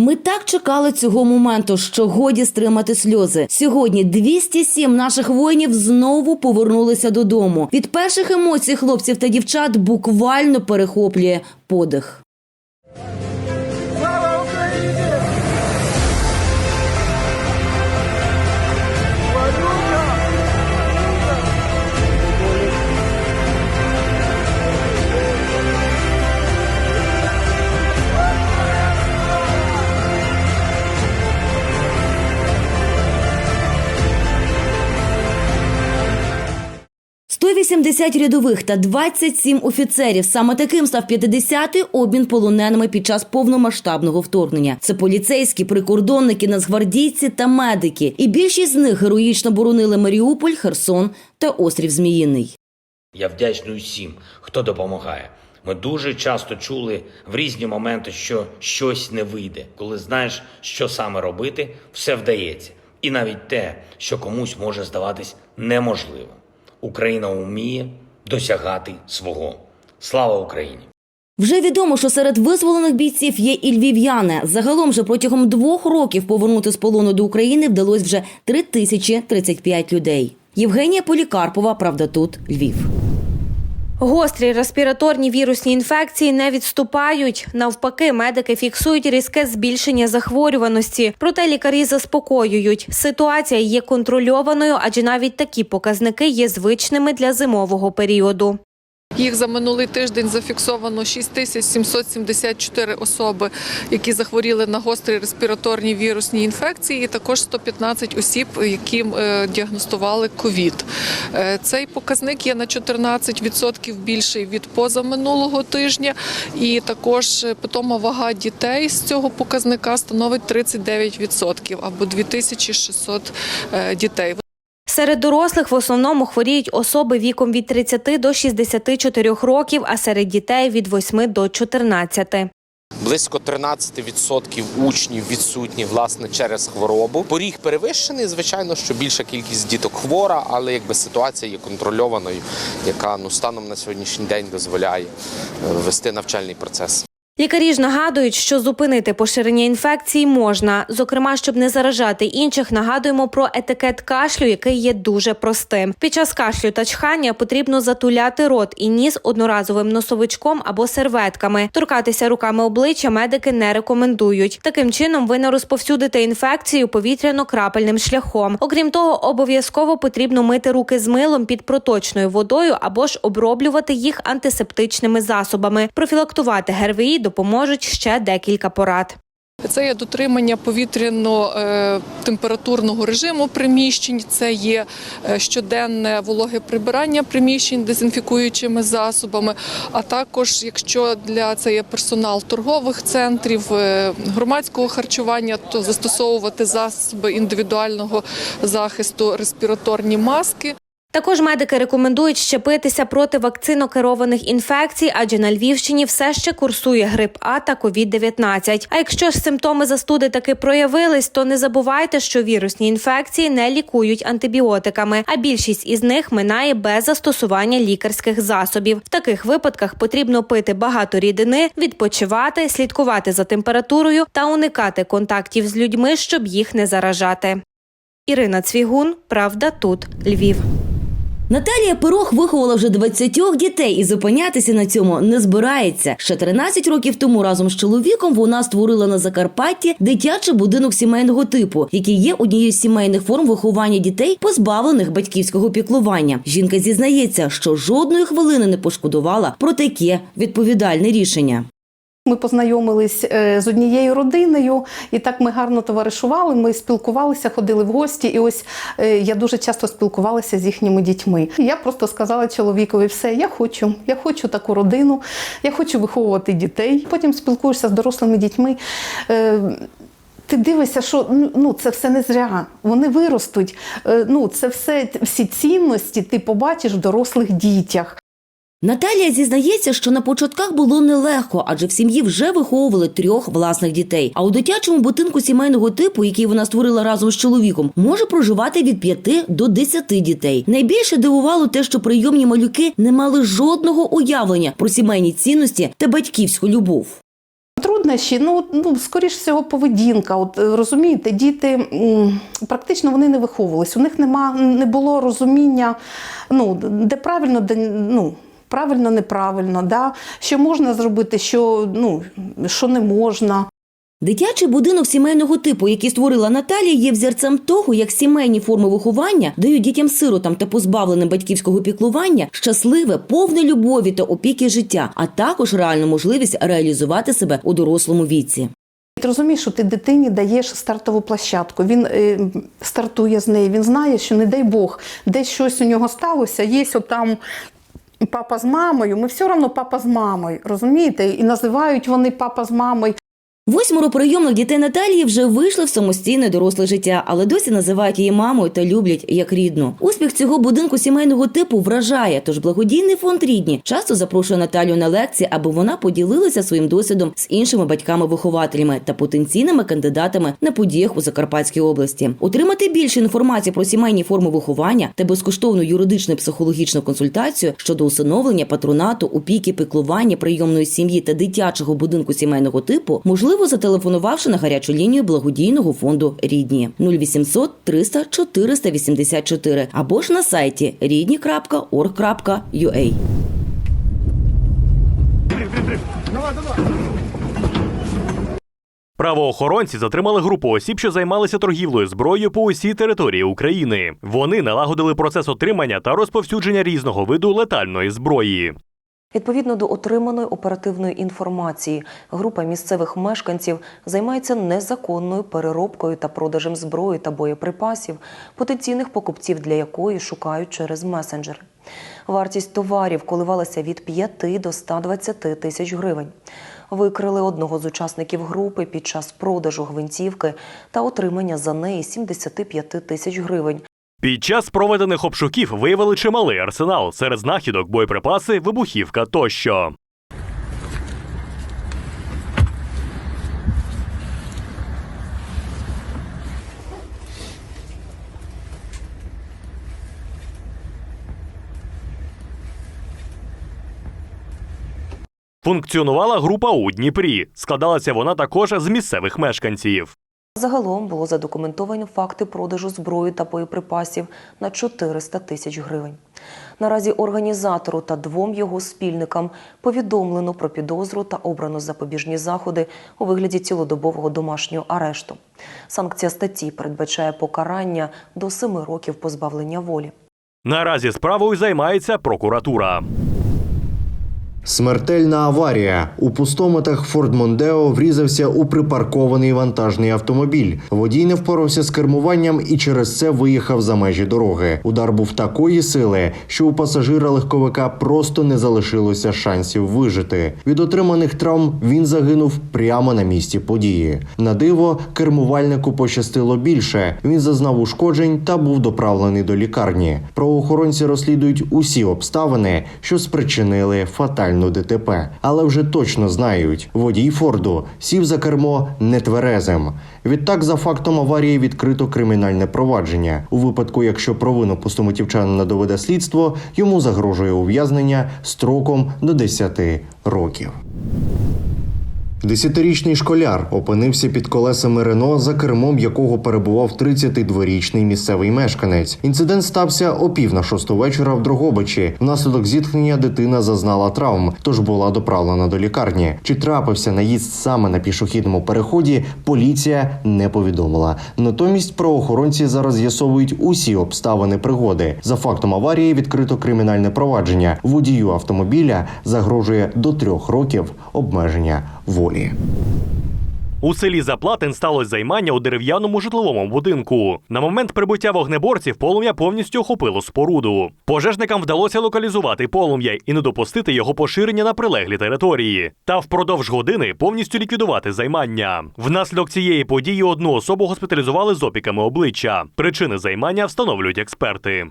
Ми так чекали цього моменту, що годі стримати сльози. Сьогодні 207 наших воїнів знову повернулися додому. Від перших емоцій хлопців та дівчат буквально перехоплює подих. 180 рядових та 27 офіцерів. Саме таким став 50-й обмін полоненими під час повномасштабного вторгнення. Це поліцейські, прикордонники, нацгвардійці та медики. І більшість з них героїчно боронили Маріуполь, Херсон та острів Зміїний. Я вдячний усім, хто допомагає. Ми дуже часто чули в різні моменти, що щось не вийде. Коли знаєш, що саме робити, все вдається. І навіть те, що комусь може здаватись неможливим. Україна вміє досягати свого. Слава Україні! Вже відомо, що серед визволених бійців є і львів'яни. Загалом же протягом двох років повернути з полону до України вдалося вже 3035 людей. Євгенія Полікарпова, правда, тут Львів. Гострі респіраторні вірусні інфекції не відступають. Навпаки, медики фіксують різке збільшення захворюваності. Проте лікарі заспокоюють. Ситуація є контрольованою, адже навіть такі показники є звичними для зимового періоду. Їх за минулий тиждень зафіксовано 6774 особи, які захворіли на гострі респіраторні вірусні інфекції, і також 115 осіб, яким е, діагностували ковід. Е, Цей показник є на 14% більший від позаминулого тижня, і також е, питома вага дітей з цього показника становить 39% або 2600 е, дітей. Серед дорослих в основному хворіють особи віком від 30 до 64 років, а серед дітей від 8 до 14. Близько 13% учнів відсутні власне через хворобу. Поріг перевищений. Звичайно, що більша кількість діток хвора, але якби ситуація є контрольованою, яка ну станом на сьогоднішній день дозволяє е, вести навчальний процес. Лікарі ж нагадують, що зупинити поширення інфекції можна. Зокрема, щоб не заражати інших, нагадуємо про етикет кашлю, який є дуже простим. Під час кашлю та чхання потрібно затуляти рот і ніс одноразовим носовичком або серветками. Торкатися руками обличчя медики не рекомендують. Таким чином, ви не розповсюдите інфекцію повітряно-крапельним шляхом. Окрім того, обов'язково потрібно мити руки з милом під проточною водою або ж оброблювати їх антисептичними засобами. Профілактувати ГРВІ допоможуть ще декілька порад. Це є дотримання повітряно-температурного режиму приміщень, це є е, щоденне вологе прибирання приміщень дезінфікуючими засобами. А також, якщо для це є персонал торгових центрів, е, громадського харчування, то застосовувати засоби індивідуального захисту, респіраторні маски. Також медики рекомендують щепитися проти вакцинокерованих інфекцій, адже на Львівщині все ще курсує грип А та COVID-19. А якщо ж симптоми застуди таки проявились, то не забувайте, що вірусні інфекції не лікують антибіотиками, а більшість із них минає без застосування лікарських засобів. В таких випадках потрібно пити багато рідини, відпочивати, слідкувати за температурою та уникати контактів з людьми, щоб їх не заражати. Ірина Цвігун, правда, тут Львів. Наталія Пирог виховала вже 20 дітей і зупинятися на цьому не збирається. Ще 13 років тому разом з чоловіком вона створила на Закарпатті дитячий будинок сімейного типу, який є однією з сімейних форм виховання дітей, позбавлених батьківського піклування. Жінка зізнається, що жодної хвилини не пошкодувала про таке відповідальне рішення. Ми познайомились е, з однією родиною, і так ми гарно товаришували. Ми спілкувалися, ходили в гості. І ось е, я дуже часто спілкувалася з їхніми дітьми. Я просто сказала чоловікові: все, я хочу, я хочу таку родину, я хочу виховувати дітей. Потім спілкуєшся з дорослими дітьми. е, Ти дивишся, що ну, ну це все не зря. Вони виростуть. Ну це все всі цінності ти побачиш в дорослих дітях. Наталія зізнається, що на початках було нелегко, адже в сім'ї вже виховували трьох власних дітей. А у дитячому будинку сімейного типу, який вона створила разом з чоловіком, може проживати від 5 до 10 дітей. Найбільше дивувало те, що прийомні малюки не мали жодного уявлення про сімейні цінності та батьківську любов. Труднощі, ну, ну скоріш всього, поведінка. От е, розумієте, діти практично вони не виховувались. У них нема не було розуміння, ну де правильно, де ну. Правильно, неправильно, да? що можна зробити, що, ну, що не можна. Дитячий будинок сімейного типу, який створила Наталія, є взірцем того, як сімейні форми виховання дають дітям-сиротам та позбавленим батьківського піклування щасливе, повне любові та опіки життя, а також реальну можливість реалізувати себе у дорослому віці. Ти розумієш, що ти дитині даєш стартову площадку. Він е, стартує з неї. Він знає, що не дай Бог, десь щось у нього сталося. Є там папа з мамою. Ми все одно папа з мамою. Розумієте? І називають вони папа з мамою. Восьмеро прийомних дітей Наталії вже вийшли в самостійне доросле життя, але досі називають її мамою та люблять як рідну. Успіх цього будинку сімейного типу вражає. Тож благодійний фонд рідні часто запрошує Наталію на лекції, аби вона поділилася своїм досвідом з іншими батьками-вихователями та потенційними кандидатами на подіях у Закарпатській області. Отримати більше інформації про сімейні форми виховання та безкоштовну юридичну психологічну консультацію щодо усиновлення, патронату, опіки, піклування, прийомної сім'ї та дитячого будинку сімейного типу можливо зателефонувавши на гарячу лінію благодійного фонду Рідні 0800 300 484 або ж на сайті рідні.орг.ua. Правоохоронці затримали групу осіб, що займалися торгівлею зброєю по усій території України. Вони налагодили процес отримання та розповсюдження різного виду летальної зброї. Відповідно до отриманої оперативної інформації, група місцевих мешканців займається незаконною переробкою та продажем зброї та боєприпасів, потенційних покупців для якої шукають через месенджери. Вартість товарів коливалася від 5 до 120 тисяч гривень. Викрили одного з учасників групи під час продажу гвинтівки та отримання за неї 75 тисяч гривень, Під час проведених обшуків виявили чималий арсенал серед знахідок, боєприпаси, вибухівка тощо. Функціонувала група у Дніпрі. Складалася вона також з місцевих мешканців. Загалом було задокументовано факти продажу зброї та боєприпасів на 400 тисяч гривень. Наразі організатору та двом його спільникам повідомлено про підозру та обрано запобіжні заходи у вигляді цілодобового домашнього арешту. Санкція статті передбачає покарання до 7 років позбавлення волі. Наразі справою займається прокуратура. Смертельна аварія. У пустометах Форд Мондео врізався у припаркований вантажний автомобіль. Водій не впорався з кермуванням і через це виїхав за межі дороги. Удар був такої сили, що у пасажира легковика просто не залишилося шансів вижити. Від отриманих травм він загинув прямо на місці події. На диво, кермувальнику пощастило більше. Він зазнав ушкоджень та був доправлений до лікарні. Правоохоронці розслідують усі обставини, що спричинили фатальну ДТП, але вже точно знають, водій Форду сів за кермо нетверезим. Відтак, за фактом аварії відкрито кримінальне провадження. У випадку, якщо провину пустомитівчанина доведе слідство, йому загрожує ув'язнення строком до 10 років. Десятирічний школяр опинився під колесами Рено, за кермом якого перебував 32-річний місцевий мешканець. Інцидент стався о пів на шосту вечора в Дрогобичі. Внаслідок зіткнення дитина зазнала травм, тож була доправлена до лікарні. Чи трапився наїзд саме на пішохідному переході? Поліція не повідомила. Натомість правоохоронці зараз з'ясовують усі обставини пригоди. За фактом аварії відкрито кримінальне провадження. Водію автомобіля загрожує до трьох років обмеження волі. У селі Заплатин сталося займання у дерев'яному житловому будинку. На момент прибуття вогнеборців полум'я повністю охопило споруду. Пожежникам вдалося локалізувати полум'я і не допустити його поширення на прилеглі території. Та впродовж години повністю ліквідувати займання. Внаслідок цієї події одну особу госпіталізували з опіками обличчя. Причини займання встановлюють експерти.